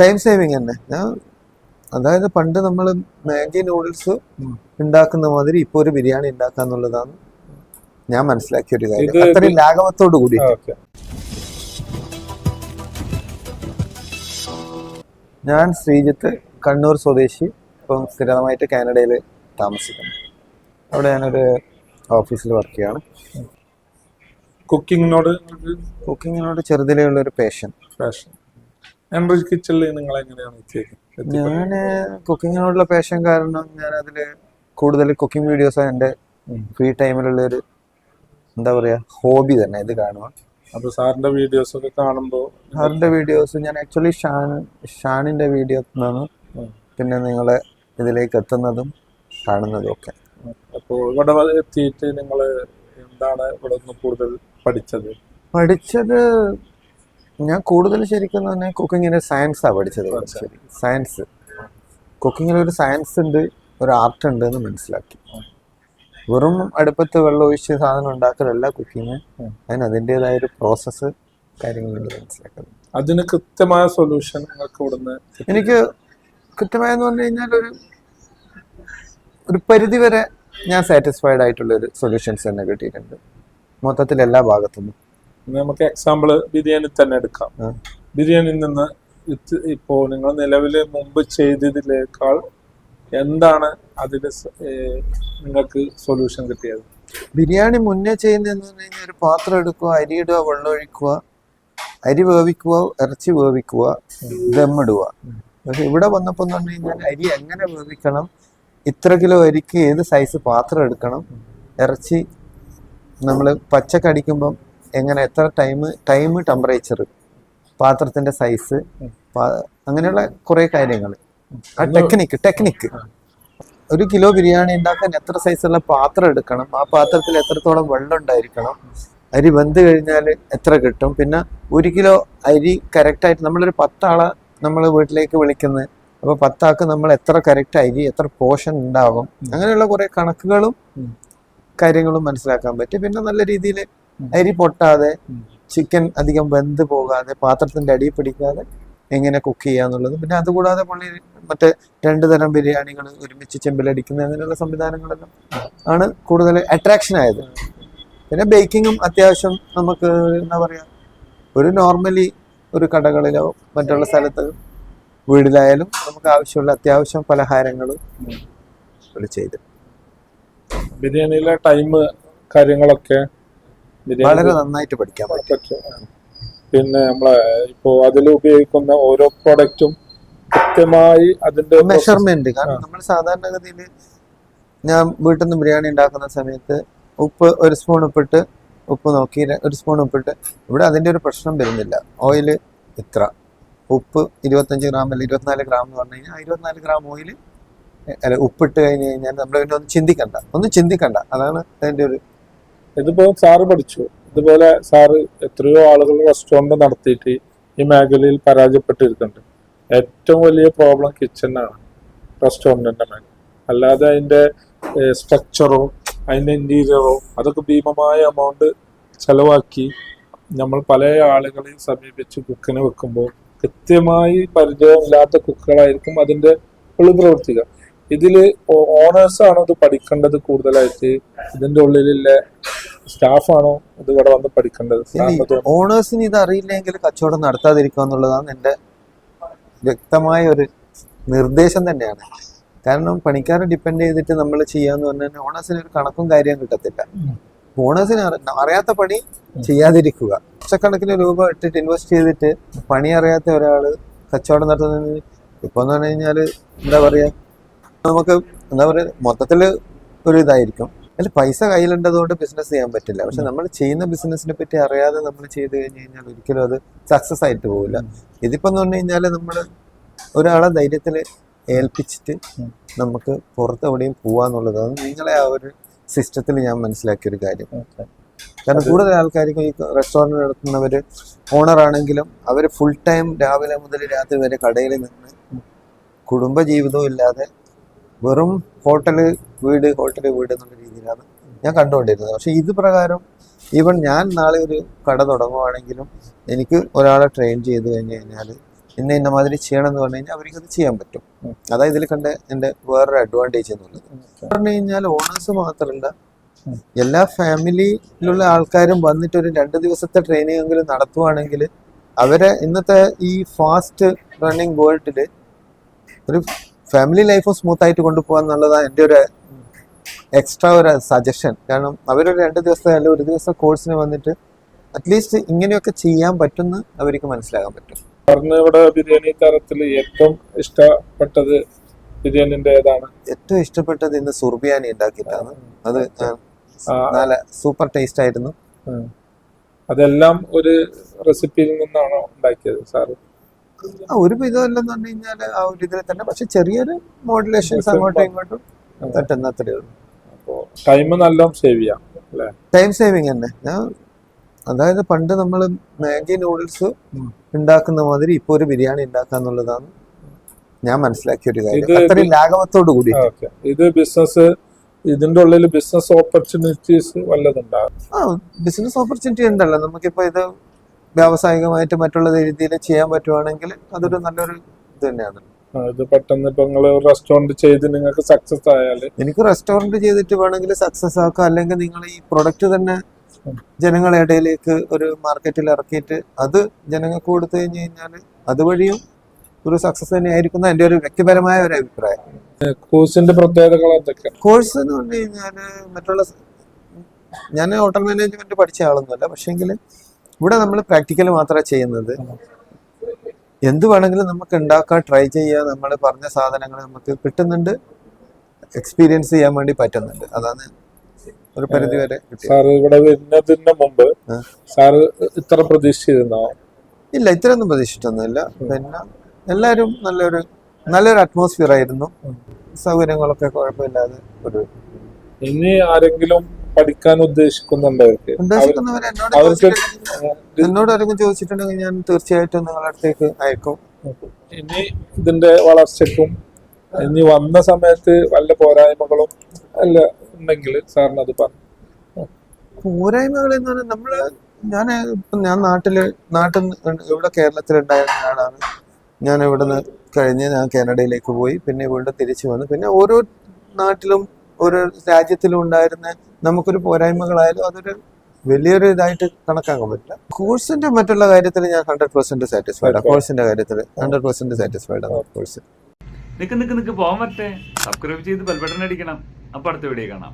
Time saving തന്നെ. ഞാൻ അതായത് പണ്ട് നമ്മൾ മാഗി നൂഡിൽസ്. ഉണ്ടാക്കുന്ന മാതിരി ഇപ്പൊ ഒരു ബിരിയാണി ഉണ്ടാക്കാന്നുള്ളതാണ് ഞാൻ മനസ്സിലാക്കിയ ഒരു കാര്യം. അത്രയും ലാഘവത്തോട് കൂടി ഞാൻ ശ്രീജിത്ത് കണ്ണൂർ സ്വദേശി ഇപ്പം സ്ഥിരമായിട്ട് കാനഡയിൽ താമസിക്കുന്നു. അവിടെ ഞാനൊരു ഓഫീസിൽ വർക്ക് ചെയ്യാണ് കുക്കിങ്ങിനോട് കുക്കിങ്ങിനോട് ചെറുതിലേ ഉള്ള ഒരു പേഷൻ പാഷൻ എൻറിച്ച് കിച്ചണിൽ നിങ്ങൾ എങ്ങനെയാണ് ഞാൻ കുക്കിങ്ങിനോടുള്ള പേഷൻ കാരണം ഞാൻ അതിൽ കൂടുതൽ കുക്കിംഗ് വീഡിയോസ് എന്റെ ഫ്രീ ടൈമിലുള്ള ഒരു എന്താ പറയാ ഹോബി തന്നെ ഇത് കാണുക അപ്പൊ സാറിന്റെ വീഡിയോസ് ഒക്കെ കാണുമ്പോൾ സാറിന്റെ വീഡിയോസ് ഞാൻ ആക്ച്വലി ഷാൻ ഷാനിന്റെ വീഡിയോ നിന്നാണ് പിന്നെ നിങ്ങളെ ഇതിലേക്ക് എത്തുന്നതും കാണുന്നതും ഒക്കെ. അപ്പോൾ ഇവിടെ എത്തിയിട്ട് നിങ്ങൾ എന്താണ് ഇവിടെ നിന്ന് കൂടുതൽ പഠിച്ചത്? പഠിച്ചത് ഞാൻ കൂടുതൽ ശരിക്കും തന്നെ കുക്കിങ്ങിന് സയൻസാണ് പഠിച്ചത് ശരി. സയൻസ് കുക്കിങ്ങിൽ ഒരു സയൻസ് ഉണ്ട് ഒരു ആർട്ട് ഉണ്ട് എന്ന് മനസ്സിലാക്കി. വെറും അടുപ്പത്ത് വെള്ളം ഒഴിച്ച് സാധനം ഉണ്ടാക്കലല്ല കുക്കിങ്. അതിന് അതിന്റെതായ ഒരു പ്രോസസ്സ് കാര്യങ്ങളുണ്ട് മനസ്സിലാക്കുന്നത്. അതിന് കൃത്യമായ സൊല്യൂഷൻ എനിക്ക് കൃത്യമായെന്ന് പറഞ്ഞു കഴിഞ്ഞാൽ ഒരു ഒരു പരിധി വരെ ഞാൻ സാറ്റിസ്ഫൈഡ് ആയിട്ടുള്ള ഒരു സൊല്യൂഷൻസ് തന്നെ കിട്ടിയിട്ടുണ്ട്. മൊത്തത്തിൽ എല്ലാ ഭാഗത്തുനിന്നും. നമുക്ക് എക്സാമ്പിൾ ബിരിയാണി തന്നെ എടുക്കാം. ബിരിയാണി ബിരിയാണിയിൽ നിന്ന് ഇത് ഇപ്പോൾ നിങ്ങൾ നിലവിൽ മുമ്പ് ചെയ്തതിലേക്കാൾ എന്താണ് അതിന് നിങ്ങൾക്ക് സൊല്യൂഷൻ കിട്ടിയത്? ബിരിയാണി മുന്നേ ചെയ്യുന്നതെന്ന് പറഞ്ഞു കഴിഞ്ഞാൽ ഒരു പാത്രം എടുക്കുക അരി ഇടുക വെള്ളം ഒഴിക്കുക അരി വേവിക്കുക ഇറച്ചി വേവിക്കുക ദമ്മിടുക പക്ഷെ ഇവിടെ വന്നപ്പോൾ എന്ന് പറഞ്ഞു കഴിഞ്ഞാൽ അരി എങ്ങനെ വേവിക്കണം ഇത്ര കിലോ അരിക്ക് ഏത് സൈസ് പാത്രം എടുക്കണം ഇറച്ചി നമ്മൾ പച്ചക്ക് അടിക്കുമ്പം എങ്ങനെ എത്ര ടൈം ടൈം ടെമ്പറേച്ചർ പാത്രത്തിന്റെ സൈസ് അങ്ങനെയുള്ള കുറേ കാര്യങ്ങൾ ആ ടെക്നിക്ക് ടെക്നിക്ക് ഒരു കിലോ ബിരിയാണി ഉണ്ടാക്കാൻ എത്ര സൈസുള്ള പാത്രം എടുക്കണം? ആ പാത്രത്തിൽ എത്രത്തോളം വെള്ളം ഉണ്ടായിരിക്കണം? അരി വെന്ത് കഴിഞ്ഞാൽ എത്ര കിട്ടും? പിന്നെ ഒരു കിലോ അരി കറക്റ്റായിട്ട് നമ്മളൊരു പത്താളെ നമ്മൾ വീട്ടിലേക്ക് വിളിക്കുന്നത് അപ്പോൾ പത്താൾക്ക് നമ്മൾ എത്ര കറക്റ്റ് അരി എത്ര പോഷൻ ഉണ്ടാകും അങ്ങനെയുള്ള കുറേ കണക്കുകളും കാര്യങ്ങളും മനസ്സിലാക്കാൻ പറ്റും. പിന്നെ നല്ല രീതിയിൽ. അരി പൊട്ടാതെ ചിക്കൻ അധികം വെന്ത് പോകാതെ പാത്രത്തിന്റെ അടിയിൽ പിടിക്കാതെ എങ്ങനെ കുക്ക് ചെയ്യാന്നുള്ളത് പിന്നെ അതുകൂടാതെ പുള്ളി മറ്റേ രണ്ട് തരം ബിരിയാണികൾ ഒരുമിച്ച് ചെമ്പിലടിക്കുന്ന അങ്ങനെയുള്ള സംവിധാനങ്ങളെല്ലാം ആണ് കൂടുതൽ അട്രാക്ഷൻ ആയത്. പിന്നെ ബേക്കിങ്ങും അത്യാവശ്യം നമുക്ക് എന്താ പറയാ ഒരു നോർമലി ഒരു കടകളിലോ മറ്റുള്ള സ്ഥലത്ത് വീടിലായാലും നമുക്ക് ആവശ്യമുള്ള അത്യാവശ്യം പലഹാരങ്ങളും പുള്ളി ചെയ്ത്. ബിരിയാണിയിലെ ടൈം കാര്യങ്ങളൊക്കെ വളരെ നന്നായിട്ട് പഠിക്കാൻ പറ്റും. പിന്നെ നമ്മളെ ഇപ്പോ അതിൽ ഉപയോഗിക്കുന്ന ഓരോ പ്രൊഡക്റ്റും കൃത്യമായി അതിന്റെ മെഷർമെന്റ് കാരണം നമ്മൾ സാധാരണഗതിയിൽ ഞാൻ വീട്ടിൽ നിന്ന് ബിരിയാണി ഉണ്ടാക്കുന്ന സമയത്ത് ഉപ്പ് ഒരു സ്പൂൺ ഉപ്പിട്ട് ഉപ്പ് നോക്കി ഒരു സ്പൂൺ ഉപ്പിട്ട് ഇവിടെ അതിന്റെ ഒരു പ്രശ്നം വരുന്നില്ല. ഓയിൽ ഇത്ര. ഉപ്പ് ഇരുപത്തഞ്ച് ഗ്രാം അല്ല ഇരുപത്തിനാല് ഗ്രാം എന്ന് പറഞ്ഞു കഴിഞ്ഞാൽ ഇരുപത്തിനാല് ഗ്രാം ഓയിൽ അല്ല ഉപ്പിട്ട് കഴിഞ്ഞ് കഴിഞ്ഞാൽ നമ്മൾ പിന്നെ ഒന്ന് ചിന്തിക്കണ്ട. ഒന്നും ചിന്തിക്കണ്ട. അതാണ് അതിന്റെ ഒരു ഇതിപ്പോ സാറ് പഠിച്ചു. ഇതുപോലെ സാറ് എത്രയോ ആളുകൾ റെസ്റ്റോറന്റ് നടത്തിയിട്ട് ഈ മേഖലയിൽ പരാജയപ്പെട്ടിരിക്കുന്നുണ്ട്. ഏറ്റവും വലിയ പ്രോബ്ലം കിച്ചണാണ് റെസ്റ്റോറന്റിന്റെ മേഖല. അല്ലാതെ അതിന്റെ സ്ട്രക്ചറോ അതിന്റെ ഇന്റീരിയറോ അതൊക്കെ ഭീമമായ എമൗണ്ട് ചെലവാക്കി നമ്മൾ പല ആളുകളെയും സമീപിച്ച് കുക്കിന് വെക്കുമ്പോൾ കൃത്യമായി പരിചയമില്ലാത്ത കുക്കുകളായിരിക്കും അതിന്റെ ഉള്ളു പ്രവർത്തിക്കുക. ഇതിൽ ഓണേഴ്സ് ആണോ ഇത് പഠിക്കേണ്ടത് കൂടുതലായിട്ട്? ഇതിന്റെ ഉള്ളിലുള്ള സ്റ്റാഫാണോ ഇത് ഇവിടെ വന്ന് പഠിക്കേണ്ടത്? ഓണേഴ്സിന് ഇത് അറിയില്ലെങ്കിൽ കച്ചവടം നടത്താതിരിക്കുക എന്നുള്ളതാണ് എന്റെ വ്യക്തമായ ഒരു നിർദ്ദേശം തന്നെയാണ്. കാരണം പണിക്കാരെ ഡിപ്പെൻഡ് ചെയ്തിട്ട് നമ്മൾ ചെയ്യാന്ന് പറഞ്ഞാൽ ഓണേഴ്സിന് ഒരു കണക്കും കാര്യം കിട്ടത്തില്ല. ഓണേഴ്സിന് അറി- അറിയാത്ത പണി ചെയ്യാതിരിക്കുക. ലക്ഷക്കണക്കിന് രൂപ ഇട്ടിട്ട് ഇൻവെസ്റ്റ് ചെയ്തിട്ട് പണി അറിയാത്ത ഒരാൾ കച്ചവടം നടത്തുന്നതിന് ഇപ്പൊന്ന് പറഞ്ഞു കഴിഞ്ഞാൽ എന്താ പറയാ നമുക്ക് എന്താ പറയുക മൊത്തത്തിൽ ഒരു ഇതായിരിക്കും. അതിൽ പൈസ കയ്യിലുണ്ടതുകൊണ്ട് ബിസിനസ് ചെയ്യാൻ പറ്റില്ല. പക്ഷെ നമ്മൾ ചെയ്യുന്ന ബിസിനസിനെ പറ്റി അറിയാതെ നമ്മൾ ചെയ്ത് കഴിഞ്ഞ് കഴിഞ്ഞാൽ ഒരിക്കലും അത് സക്സസ് ആയിട്ട് പോകില്ല ഇതിപ്പോ എന്ന് പറഞ്ഞു കഴിഞ്ഞാൽ നമ്മൾ ഒരാളെ ധൈര്യത്തിൽ ഏൽപ്പിച്ചിട്ട്. നമുക്ക് പുറത്ത് എവിടെയും പോവാന്നുള്ളത് അത് നിങ്ങളെ ആ ഒരു സിസ്റ്റത്തിൽ ഞാൻ മനസ്സിലാക്കിയ ഒരു കാര്യം. കാരണം കൂടുതൽ ആൾക്കാർക്ക് ഈ റെസ്റ്റോറന്റ് നടത്തുന്നവർ ഓണറാണെങ്കിലും അവർ ഫുൾ ടൈം രാവിലെ മുതൽ രാത്രി വരെ കടയിൽ നിന്ന് കുടുംബ ജീവിതവും ഇല്ലാതെ വെറും ഹോട്ടൽ വീട് ഹോട്ടൽ വീട് എന്നുള്ള രീതിയിലാണ് ഞാൻ കണ്ടുകൊണ്ടിരുന്നത് പക്ഷെ ഇത് പ്രകാരം ഈവൻ ഞാൻ നാളെ ഒരു കട തുടങ്ങുവാണെങ്കിലും എനിക്ക് ഒരാളെ ട്രെയിൻ ചെയ്ത് കഴിഞ്ഞ് കഴിഞ്ഞാൽ ഇന്ന ഇന്ന മാതിരി ചെയ്യണം എന്ന് പറഞ്ഞു കഴിഞ്ഞാൽ അവർക്ക് അത് ചെയ്യാൻ പറ്റും. അതാ ഇതിൽ കണ്ട എന്റെ വേറൊരു അഡ്വാന്റേജ് എന്നുള്ളത് പറഞ്ഞു കഴിഞ്ഞാൽ ഓണേഴ്സ് മാത്രമല്ല. എല്ലാ ഫാമിലിയിലുള്ള ആൾക്കാരും വന്നിട്ട് ഒരു രണ്ട് ദിവസത്തെ ട്രെയിനിങ് എങ്കിലും നടത്തുവാണെങ്കിൽ അവരെ ഇന്നത്തെ ഈ ഫാസ്റ്റ് റണ്ണിങ് വേൾഡിൽ ഒരു ഫാമിലി ലൈഫും സ്മൂത്ത് ആയിട്ട് കൊണ്ടുപോകാൻ എന്നുള്ളതാണ് എന്റെ ഒരു എക്സ്ട്രാ ഒരു സജഷൻ കാരണം അവരൊരു രണ്ട് ദിവസത്തെ അല്ലെങ്കിൽ ഒരു ദിവസം കോഴ്സിന് വന്നിട്ട് അറ്റ്ലീസ്റ്റ് ഇങ്ങനെയൊക്കെ ചെയ്യാൻ പറ്റുന്ന അവർക്ക് മനസ്സിലാക്കാൻ പറ്റും. ഇവിടെ ബിരിയാണി തരത്തിൽ ഏറ്റവും ഇഷ്ടപ്പെട്ടത് ബിരിയാണിന്റെ ഏതാണ്? ഏറ്റവും ഇഷ്ടപ്പെട്ടത് ഇന്ന് സുർബിയാനി ഉണ്ടാക്കിയിട്ടാണ് അത് നല്ല സൂപ്പർ ടേസ്റ്റ് ആയിരുന്നു. അതെല്ലാം ഒരു റെസിപ്പിയിൽ നിന്നാണോ ഉണ്ടാക്കിയത് സാറ്? ഒരു വിധമല്ലെന്ന് പറഞ്ഞു കഴിഞ്ഞാൽ ആ ഒരു ഇതിൽ തന്നെ. പക്ഷെ ചെറിയൊരു മോഡുലേഷൻസ് അങ്ങോട്ടും ഇങ്ങോട്ടും തട്ടുന്ന അത്രയേ ഉള്ളൂ. ടൈം സേവ് ചെയ്യാം ടൈം സേവിങ് തന്നെ. ഞാൻ അതായത് പണ്ട് നമ്മൾ മാഗി നൂഡിൽസ്. ഉണ്ടാക്കുന്ന മാതിരി ഇപ്പൊ ഒരു ബിരിയാണി ഉണ്ടാക്കുക എന്നുള്ളതാണ് ഞാൻ മനസ്സിലാക്കിയ ഒരു കാര്യം. ഇത് അത്രയും ലാഘവത്തോട് കൂടി ഇത് ബിസിനസ് ഇതിന്റെ ഉള്ളിൽ ബിസിനസ് ഓപ്പർച്യൂണിറ്റീസ് വല്ലതുണ്ടാകും ആ ബിസിനസ് ഓപ്പർച്യൂണിറ്റി ഉണ്ടല്ലോ. നമുക്കിപ്പോ ഇത് വ്യാവസായികമായിട്ട് മറ്റുള്ള രീതിയിൽ ചെയ്യാൻ പറ്റുവാണെങ്കിൽ അതൊരു നല്ലൊരു ഇത് തന്നെയാണ്. ഇത് പെട്ടെന്ന് ഇപ്പൊ നിങ്ങൾ റെസ്റ്റോറന്റ് ചെയ്ത് നിങ്ങൾക്ക് സക്സസ് ആയാൽ എനിക്ക് റെസ്റ്റോറന്റ് ചെയ്തിട്ട് വേണമെങ്കിൽ സക്സസ് ആക്കാം. അല്ലെങ്കിൽ നിങ്ങൾ ഈ പ്രൊഡക്റ്റ് തന്നെ. ജനങ്ങളുടെ ഇടയിലേക്ക് ഒരു മാർക്കറ്റിൽ ഇറക്കിയിട്ട് അത് ജനങ്ങൾക്ക് കൊടുത്തു കഴിഞ്ഞു കഴിഞ്ഞാൽ അതുവഴിയും ഒരു സക്സസ് തന്നെ ആയിരിക്കുന്ന എന്റെ ഒരു വ്യക്തിപരമായ ഒരു അഭിപ്രായം. കോഴ്സിന്റെ പ്രത്യേകതകൾ എന്തൊക്കെ? കോഴ്സ് എന്ന് പറഞ്ഞു കഴിഞ്ഞാൽ മറ്റുള്ള ഞാൻ ഹോട്ടൽ മാനേജ്മെന്റ് പഠിച്ച ആളൊന്നുമല്ല. പക്ഷേങ്കിൽ ഇവിടെ നമ്മൾ പ്രാക്ടിക്കൽ മാത്രമേ ചെയ്യുന്നത്. എന്ത് വേണമെങ്കിലും നമുക്ക് ഉണ്ടാക്കാൻ ട്രൈ ചെയ്യുക നമ്മൾ പറഞ്ഞ സാധനങ്ങൾ നമുക്ക് കിട്ടുന്നുണ്ട്. എക്സ്പീരിയൻസ് ചെയ്യാൻ വേണ്ടി പറ്റുന്നുണ്ട്. അതാണ് ഒരു പരിധി വരെ സാർ ഇവിടെ വരുന്നതിന് മുമ്പ് സാർ ഇത്ര പ്രതീക്ഷിച്ചിരുന്നോ? ഇല്ല ഇത്രയൊന്നും പ്രതീക്ഷിച്ചിട്ടൊന്നുമില്ല. പിന്നെ എല്ലാവരും നല്ലൊരു നല്ലൊരു അറ്റ്മോസ്ഫിയർ ആയിരുന്നു. സൗകര്യങ്ങളൊക്കെ കുഴപ്പമില്ലാതെ ഒരു ഇനി ആരെങ്കിലും പഠിക്കാൻ ഉദ്ദേശിക്കുന്നുണ്ട് അവർക്ക്. ഉദ്ദേശിക്കുന്നവർ എന്നോട് അവർക്ക് ചോദിച്ചിട്ടുണ്ടെങ്കിൽ എന്നോട് ആരെങ്കിലും ചോദിച്ചിട്ടുണ്ടെങ്കിൽ ഞാൻ തീർച്ചയായിട്ടും നിങ്ങളുടെ അടുത്തേക്ക് അയക്കും. ഇനി ഇതിന്റെ വളർച്ചയ്ക്കും ഇനി വന്ന സമയത്ത് വല്ല പോരായ്മകളും അല്ല ഉണ്ടെങ്കിൽ സാറിന് അത് പറഞ്ഞു പോരായ്മകൾ എന്ന് പറഞ്ഞാൽ നമ്മൾ ഞാൻ ഇപ്പം ഞാൻ നാട്ടിൽ നാട്ടിൽ ഇവിടെ ഇവിടെ കേരളത്തിലുണ്ടായിരുന്ന ആളാണ്. ഞാൻ ഇവിടുന്ന് കഴിഞ്ഞ് ഞാൻ കാനഡയിലേക്ക് പോയി പിന്നെ വീണ്ടും തിരിച്ചു വന്നു. പിന്നെ ഓരോ നാട്ടിലും ഓരോ രാജ്യത്തിലും ഉണ്ടായിരുന്ന നമുക്കൊരു പോരായ്മകളായാലും അതൊരു വലിയൊരു ഇതായിട്ട് കണക്കാക്കാൻ പറ്റില്ല. കോഴ്സിന്റെ മറ്റുള്ള കാര്യത്തിൽ ഞാൻ ഹൺഡ്രഡ് പെർസെന്റ് സാറ്റിസ്ഫൈഡ് ആണ് കോഴ്സിന്റെ കാര്യത്തിൽ ഹൺഡ്രഡ് പെർസെന്റ് സാറ്റിസ്ഫൈഡ് ആണ് കോഴ്സ്. നിക്ക് നിക്ക് നിക്ക് പോകാൻ പറ്റേ. സബ്സ്ക്രൈബ് ചെയ്ത് ബെൽബട്ടൺ അടിക്കണം. അപ്പൊ അടുത്ത വീഡിയോ കാണാം.